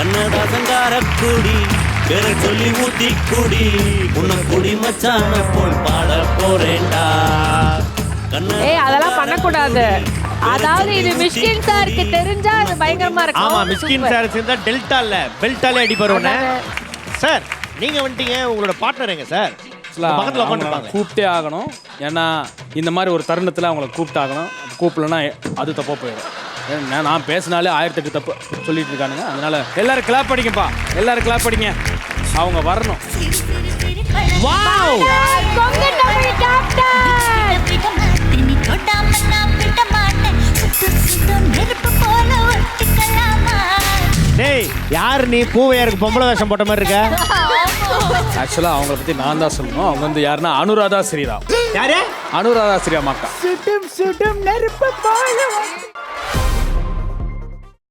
கண்ணதாசங்கார குடி பேரை சொல்லி ஊத்தி குடி உன்னை குடி மச்சான போல் பாட கண்ண ஏய் அதெல்லாம் பண்ணக்கூடாது. அதாவது இது மிஷ்கின் சாருக்கு தெரிஞ்சா அது பயங்கரமா இருக்கும். ஆமா மிஸ்கின் Super. சார் சேர்ந்தா டெல்டால பெல்ட்டாலே அடிப்பார் உடனே அதாவது- சார் நீங்க வந்துட்டீங்க உங்களோட பார்ட்னர் எங்க சார்? பக்கத்துல உட்காந்துருப்பாங்க கூப்பிட்டே ஆகணும். ஏன்னா இந்த மாதிரி ஒரு தருணத்தில் அவங்கள கூப்பிட்டு ஆகணும் கூப்பிடலன்னா அது தப்பாக போயிடும். ஏன்னா நான் பேசினாலே ஆயிரத்தெட்டு தப்பு சொல்லிட்டு இருக்கானுங்க. அதனால எல்லாரும் கிளாப் படிங்கப்பா எல்லாரும் கிளாப் படிங்க அவங்க வரணும். வாவ் டேய் யார் நீ? பூவையாருக்கு பொம்பளை வேஷம் போட்ட மாதிரி இருக்க? ஆக்சுவலாக அவங்கள பற்றி நான் தான் சொல்லணும். அவங்க வந்து யாருன்னா அனுராதா ஸ்ரீராம். யாரு? அனுராதா ஸ்ரீராம் அக்கா. சுடும் சுடும் நெருப்பு